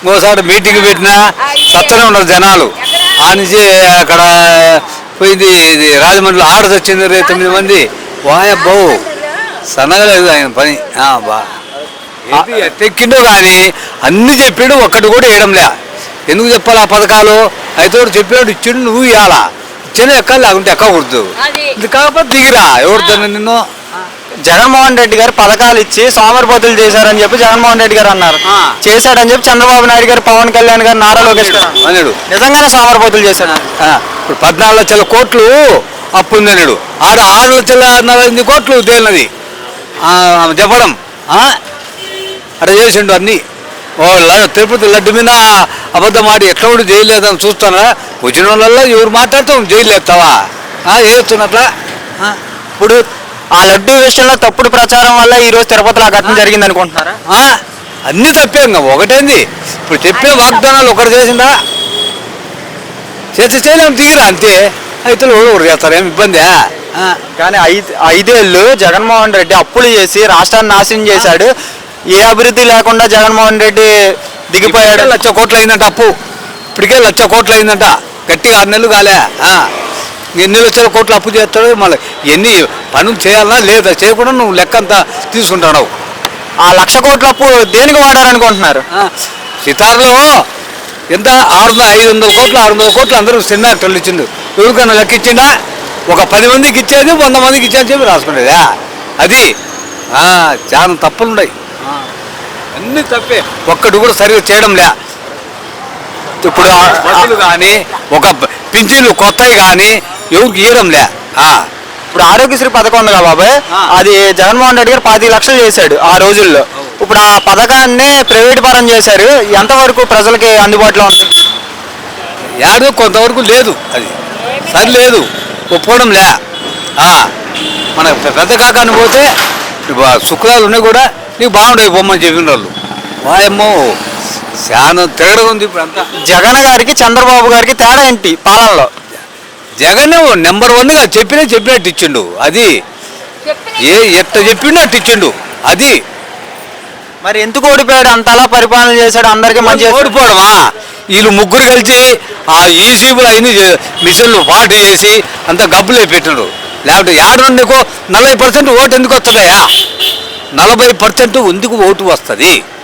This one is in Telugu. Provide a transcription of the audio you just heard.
ఇంకోసారి మీటింగ్ పెట్టినా సత్తనే ఉన్నారు జనాలు. ఆ నుంచి అక్కడ పోయింది ఇది రాజమండ్రిలో ఆర్డర్ వచ్చింది రే తొమ్మిది మంది. వాయబ్బో సన్నగలేదు ఆయన పని. ఆ, బా. ఎట్టెక్కిండో కానీ అన్ని చెప్పాడు ఒక్కటి కూడా వేయడంలే ఎందుకు చెప్పాలి ఆ పథకాలు? అయితే చెప్పాడు ఇచ్చిండు నువ్వు ఇవ్వాలా ఇచ్చిన ఎక్కాలి లేకుంటే ఎక్కకూడదు. ఇది కాకపోతే దిగిరా. ఎవరితో నిన్ను? జగన్మోహన్ రెడ్డి గారు పథకాలు ఇచ్చి సోమరిపోతులు చేశారని చెప్పి జగన్మోహన్ రెడ్డి గారు అన్నారు. చేశాడని చెప్పి చంద్రబాబు నాయుడు గారు పవన్ కళ్యాణ్ గారు నారా లోకేష్ గారు. అన్నాడు. నిజంగానే సోమరిపోతులు చేశాడు. ఇప్పుడు పద్నాలుగు లక్షల కోట్లు అప్పు ఉందన్నాడు ఆడ ఆరు లక్షల నలభై కోట్లు తేలినది. చెప్పడం? అక్కడ చేసిండు అన్ని. ఓ తిరుపతి లడ్డు మీద అబద్ధం ఆడి ఎట్లా కూడా చేయలేదని చూస్తానా వచ్చిన వాళ్ళల్లో ఎవరు మాట్లాడతాం? జైలు ఎత్తావా? వేస్తున్నట్లా ఇప్పుడు ఆ లడ్డు విషయంలో తప్పుడు ప్రచారం వల్ల ఈ రోజు తిరుపతిలో ఆ. ఘటన జరిగింది అనుకుంటున్నారా? అన్నీ తప్పే ఇంకా ఒకటేంది? ఇప్పుడు చెప్పే వాగ్దానాలు ఒకటి చేసిందా? చేస్తే చేయలేము దిగిరా అంతే? అయితే ఒకరు చేస్తారు ఏం ఇబ్బంది కానీ ఐదు ఐదేళ్ళు జగన్మోహన్ రెడ్డి అప్పులు చేసి రాష్ట్రాన్ని నాశనం చేశాడు. ఏ అభివృద్ధి లేకుండా జగన్మోహన్ రెడ్డి దిగిపోయాడు. లక్ష కోట్లు అయిందంట అప్పు. ఇప్పటికే లక్ష కోట్లు అయిందంట. గట్టిగా ఆరు నెలలు కాలే. ఆ. ఎన్ని లక్షల కోట్లు అప్పు చేస్తాడు మళ్ళీ ఎన్ని పనులు చేయాలన్నా లేదా చేయకుండా నువ్వు లెక్క అంతా తీసుకుంటావు ఆ లక్ష కోట్ల అప్పు దేనికి వాడారనుకుంటున్నారు? సితార్లో ఎంత? ఆరు వందల ఐదు వందల కోట్లు ఆరు వందల కోట్లు అందరూ సినిమా యాక్టర్లు ఇచ్చిండు ఎవరికన్నా లెక్క ఇచ్చిండా? ఒక పది మందికి ఇచ్చేది వంద మందికి ఇచ్చేది చెప్పి రాసుకునేదా అది చాలా తప్పులు ఉన్నాయి అన్ని తప్పే. ఒక్కటి కూడా సరిగ్గా చేయడం లే ఇప్పుడు బస్సులు కానీ ఒక పింఛన్లు కొత్తవి కానీ ఎవరికి ఇవ్వడం లే ఆ, ఇప్పుడు ఆరోగ్యశ్రీ పథకం ఉంది కదా బాబాయ్. అది జగన్మోహన్ రెడ్డి గారు పది లక్షలు చేశాడు ఆ రోజుల్లో. ఇప్పుడు ఆ పథకాన్ని ప్రైవేట్ పరం చేశారు ఎంతవరకు ప్రజలకి అందుబాటులో ఉంది? యాడు కొంతవరకు లేదు అది. సరి లేదు ఒప్పుకోవడం లే మన పెద్ద కాకాని పోతే శుక్రాలు ఉన్నాయి కూడా నీకు బాగుంటాయి బొమ్మని చెప్పిన వాళ్ళు. వాయమ్మో చాలా తిరగడం ఉంది ఇప్పుడు అంతా జగన్ గారికి చంద్రబాబు గారికి తేడా ఏంటి? పాలనలో? జగన్ నెంబర్ వన్గా చెప్పినా చెప్పినట్టు ఇచ్చిండు. అది ఏ ఎట్ట చెప్పిండో అట్టు ఇచ్చిండు. అది మరి ఎందుకు ఓడిపోయాడు? అంతలా పరిపాలన చేశాడు అందరికీ మంచి? ఓడిపోవడమా వీళ్ళు ముగ్గురు కలిసి ఆ ఈసీబులు అయిన మిషన్లు ఫాల్ట్ చేసి అంత గబ్బులే పెట్టినారు లేకపోతే ఏడు నీకు నలభై పర్సెంట్ ఓటు ఎందుకు వస్తుందయా నలభై పర్సెంట్ ఎందుకు ఓటు వస్తుంది?